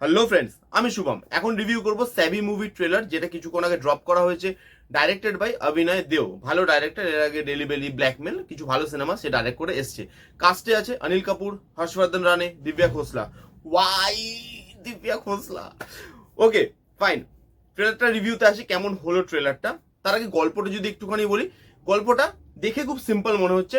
Hello friends আমি শুভম। এখন review করব স্যাভি মুভি ট্রেলার যেটা কিছুক্ষণ আগে ড্রপ করা হয়েছে ডাইরেক্টেড বাই অভিনয় দেও ভালো ডাইরেক্টর এর আগে ডেলি বেলি ব্ল্যাকমেল কিছু ভালো সিনেমা সে ডাইরেক্ট করে এসছে। কাস্টে আছে Anil Kapoor Harshvardhan Rane Divya Khosla why Divya Khosla okay fine ট্রেলারটা রিভিউতে আসি কেমন হলো ট্রেলারটা তার আগে গল্পটা যদি একটুখানি বলি, গল্পটা দেখে খুব সিম্পল মনে হচ্ছে।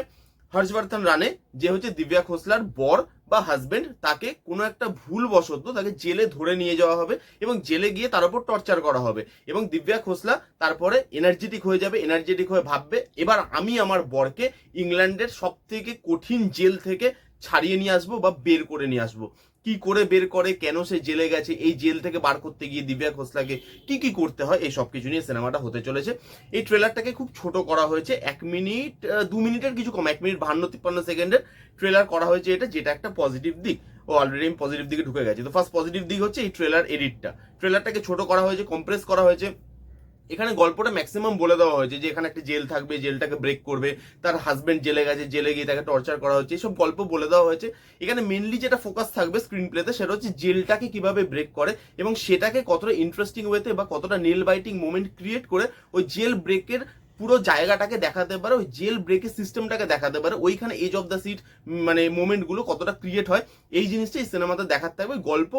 হর্ষবর্ধন রানে যে হচ্ছে দিব্যা খোসলার বর বা হাজবেন্ড তাকে কোনো একটা ভুল বশত তাকে জেলে ধরে নিয়ে যাওয়া হবে এবং জেলে গিয়ে তার উপর টর্চার করা হবে। এবং দিব্যা খোসলা তারপরে এনার্জেটিক হয়ে যাবে এনার্জেটিক হয়ে ভাববে, এবার আমি আমার বরকে ইংল্যান্ডের সব থেকে কঠিন জেল থেকে ছাড়িয়ে নিয়ে আসব বা বের করে নিয়ে আসব। কি করে বের করে, কেন সে জেলে গেছে, এই জেল থেকে বার করতে গিয়ে দিব্যা খোসলাকে কি কি করতে হয়, এই সব কিছু নিয়ে সিনেমাটা হতে চলেছে। এই ট্রেলারটাকে খুব ছোট করা হয়েছে, এক মিনিট দু মিনিটের কিছু কম, এক মিনিট বাহান্ন তিপ্পান্ন সেকেন্ডের ট্রেলার করা হয়েছে এটা, যেটা একটা পজিটিভ দিক। ও অলরেডি আমি পজিটিভ দিকে ঢুকে গেছি। তো ফার্স্ট পজিটিভ দিক হচ্ছে এই ট্রেলার এডিটটা ট্রেলারটাকে ছোট করা হয়েছে কম্প্রেস করা হয়েছে। এখানে গল্পটা ম্যাক্সিমাম বলে দেওয়া হয়েছে যে এখানে একটা জেল থাকবে, জেলটাকে ব্রেক করবে, তার হাজব্যান্ড জেলে গেছে, জেলে গিয়ে তাকে টর্চার করা হচ্ছে, এসব গল্প বলে দেওয়া হয়েছে। এখানে মেনলি যেটা ফোকাস থাকবে স্ক্রিন প্লেতে সেটা হচ্ছে জেলটাকে কীভাবে ব্রেক করে এবং সেটাকে কতটা ইন্টারেস্টিং ওয়েতে বা কতটা নেল বাইটিং মোমেন্ট ক্রিয়েট করে ওই জেল ব্রেকের পুরো জায়গাটাকে দেখাতে পারে, ওই জেল ব্রেকের সিস্টেমটাকে দেখাতে পারে, ওইখানে এজ অফ দ্য সিট মানে মোমেন্টগুলো কতটা ক্রিয়েট হয়, এই জিনিসটা এই সিনেমাতে দেখাতে হবে। গল্প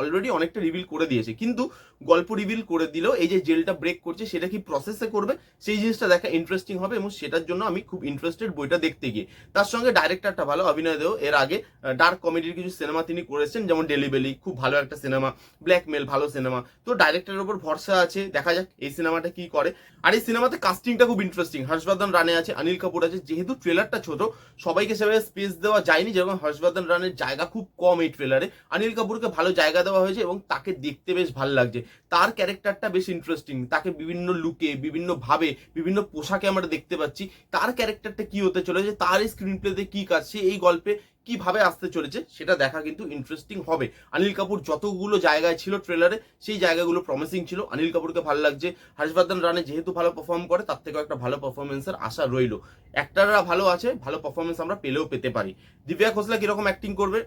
অলরেডি অনেকটা রিভিল করে দিয়েছে। কিন্তু গল্প রিভিল করে দিলেও এই যে জেলটা ব্রেক করছে, সেটা কি প্রসেসে করবে? সেই জিনিসটা দেখা ইন্টারেস্টিং হবে এবং সেটার জন্য আমি খুব ইন্টারেস্টেড বইটা দেখতে গিয়ে। তার সঙ্গে ডাইরেক্টরটা ভালো, অভিনয় দেও। এর আগে ডার্ক কমেডির কিছু সিনেমা তিনি করেছেন, যেমন ডেলি বেলি খুব ভালো একটা সিনেমা ব্ল্যাকমেল ভালো সিনেমা তো ডাইরেক্টরের উপর ভরসা আছে। দেখা যাক এই সিনেমাটা কি করে। আর এই সিনেমাতে কাস্টিংটা খুব ইন্টারেস্টিং হর্ষবর্ধন রানে আছে, অনিল কাপুর আছে, যেহেতু ট্রেলারটা ছোট, সবাইকে সেভাবে স্পেস দেওয়া যায়নি, যেরকম হর্ষবর্ধন রানের জায়গা খুব কম এই ট্রেলারে অনিল কাপুরকে ভালো জায়গা দেওয়া হয়েছে এবং তাকে দেখতে বেশ ভালো লাগছে। তার ক্যারেক্টারটা বেশ ইন্টারেস্টিং তাকে বিভিন্ন লুকে বিভিন্ন ভাবে, বিভিন্ন পোশাকে আমরা দেখতে পাচ্ছি। তার ক্যারেক্টারটা কি হতে চলেছে, তার স্ক্রিন প্লেতে কি কাজ, সে এই গল্পে কীভাবে আসতে চলেছে সেটা দেখা কিন্তু ইন্টারেস্টিং হবে। অনিল কাপুর যতগুলো জায়গায় ছিল ট্রেলারে সেই জায়গাগুলো প্রমিসিং ছিল। অনিল কাপুরকে ভালো লাগছে। হর্ষবর্ধন রানে যেহেতু ভালো পারফর্ম করে, তার থেকেও একটা ভালো পারফরমেন্সের আশা রইল। অ্যাক্টাররা ভালো আছে, ভালো পারফরমেন্স আমরা পেলেও পেতে পারি। দিব্যা খোসলা কীরকম অ্যাক্টিং করবে?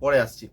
পরে আসছি।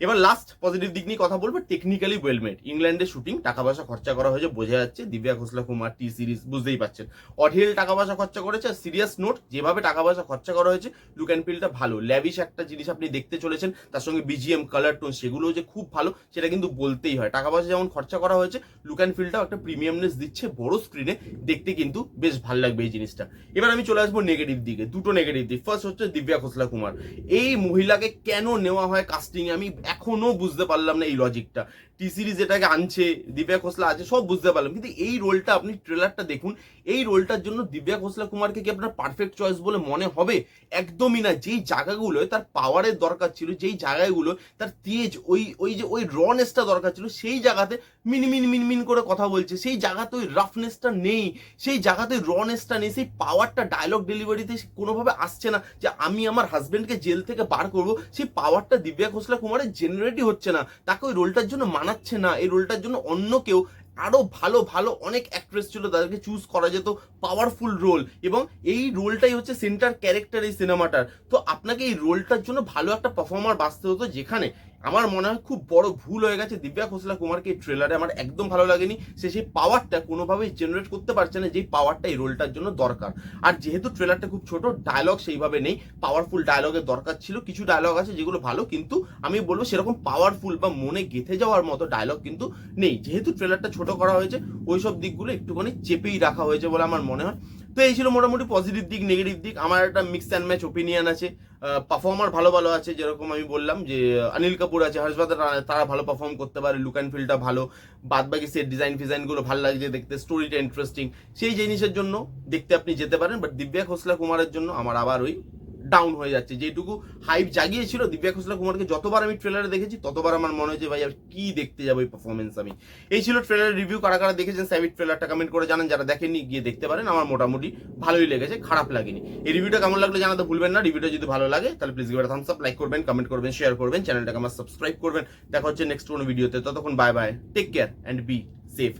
এবার লাস্ট পজিটিভ দিক নিয়ে কথা বলব টেকনিক্যালি ওয়েলমেড ইংল্যান্ডে শুটিং টাকা পয়সা খরচা করা হয়েছে, বোঝা যাচ্ছে দিব্যা খোসলা কুমার টি সিরিজ বুঝতেই পারছেন। অঢেল টাকা পয়সা খরচা করেছে, আর সিরিয়াস নোট যেভাবে টাকা পয়সা খরচা করা হয়েছে লুক অ্যান্ড ফিলটা ভালো। ল্যাভিশ একটা জিনিস আপনি দেখতে চলেছেন, তার সঙ্গে বিজিএম কালার টোন সেগুলো যে খুব ভালো, সেটা কিন্তু বলতেই হয়। টাকা পয়সা যেমন খরচা করা হয়েছে লুক অ্যান্ড ফিলটাও একটা প্রিমিয়ামনেস দিচ্ছে, বড় স্ক্রিনে দেখতে কিন্তু বেশ ভালো লাগবে এই জিনিসটা। এবার আমি চলে আসব নেগেটিভ দিকে, দুটো নেগেটিভ দিক। ফার্স্ট হচ্ছে দিব্যা খোসলা কুমার এই মহিলাকে কেন নেওয়া হয় কাস্টিং আমি এখনও বুঝতে পারলাম না এই লজিকটা টি সিরিজ এটাকে আনছে, দিব্যা খোসলা আছে, সব বুঝতে পারলাম। কিন্তু এই রোলটা আপনি ট্রেলারটা দেখুন এই রোলটার জন্য দিব্যা খোসলা কুমারকে কি আপনার পারফেক্ট চয়েস বলে মনে হবে? একদমই না। যেই জায়গাগুলো, তার পাওয়ারের দরকার ছিল, যেই জায়গাগুলো, তার তেজ, ওই ওই যে, ওই রনেসটা দরকার ছিল, সেই জায়গাতে মিনমিন মিনমিন করে কথা বলছে। সেই জায়গাতে ওই রাফনেসটা নেই। সেই জায়গাতে ওই রনেসটা নেই। সেই পাওয়ারটা ডায়লগ ডেলিভারিতে কোনোভাবে আসছে না যে আমি আমার হাজবেন্ডকে জেল থেকে বার করব। সেই পাওয়ারটা দিব্যা খোসলা কুমারের জেনারেটই হচ্ছে না। তাকে ওই রোলটার জন্য মানাচ্ছে না। এই রোলটার জন্য অন্য কেউ আরও ভালো ভালো অনেক অ্যাক্ট্রেস ছিল তাদেরকে চুজ করা যেত পাওয়ারফুল রোল এবং এই রোলটাই হচ্ছে সেন্টার ক্যারেক্টার এই সিনেমাটার তো আপনাকে এই রোলটার জন্য ভালো একটা পারফর্মার বাঁচতে হতো যেখানে আমার মনে হয় খুব বড় ভুল হয়ে গেছে দিব্যা খোসলা কুমারকে এই ট্রেলারে আমার একদম ভালো লাগেনি। সে সেই পাওয়ারটা কোনোভাবেই জেনারেট করতে পারছে না, যেই পাওয়ারটা এই রোলটার জন্য দরকার। আর যেহেতু ট্রেলারটা খুব ছোট ডায়লগ সেইভাবে নেই। পাওয়ারফুল ডায়লগের দরকার ছিল। কিছু ডায়লগ আছে যেগুলো ভালো, কিন্তু আমি বলব সেরকম পাওয়ারফুল বা মনে গেঁথে যাওয়ার মতো ডায়লগ কিন্তু নেই। যেহেতু ট্রেলারটা ছোট করা হয়েছে ওই সব দিকগুলো একটুখানি চেপেই রাখা হয়েছে বলে আমার মনে হয়। তো এই ছিল মোটামুটি পজিটিভ দিক নেগেটিভ দিক। আমার একটা মিক্স অ্যান্ড ম্যাচ ওপিনিয়ন আছে। পারফর্মার ভালো ভালো আছে, যেরকম আমি বললাম যে অনিল কাপুর আছে হর্ষবাদ তারা ভালো পারফর্ম করতে পারে লুক অ্যান্ড ফিলটা ভালো। বাদ বাকি সেট ডিজাইন ফিজাইনগুলো ভালো লাগছে দেখতে স্টোরিটা ইন্টারেস্টিং সেই জিনিসের জন্য দেখতে আপনি যেতে পারেন বাট দিব্যা খোসলা কুমারের জন্য আমার আবার ওই ডাউন হয়ে যাচ্ছে। যেটুকু হাইপ জাগিয়েছিল দিব্যা খোসলা কুমারকে যতবার আমি ট্রেলারে দেখেছি, ততবার আমার মনে হয়েছে, ভাই, আর কি দেখতে যাব এই পারফরমেন্স আমি? এই ছিল ট্রেলারের রিভিউ কারা কারা দেখেছেন স্যাভিট ট্রেলারটা কমেন্ট করে জানান। যারা দেখেননি, গিয়ে দেখতে পারেন। আমার মোটামুটি ভালোই লেগেছে, খারাপ লাগেনি। এই রিভিউটা কেমন লাগল জানাতে ভুলবেন না। রিভিউটা যদি ভালো লাগে, তাহলে please give thumbs up like করবেন কমেন্ট করবেন শেয়ার করবেন, চ্যানেলটাকে আমার সাবস্ক্রাইব করবেন। দেখা হচ্ছে নেক্সট কোনো ভিডিওতে ততক্ষণ bye bye take care and be safe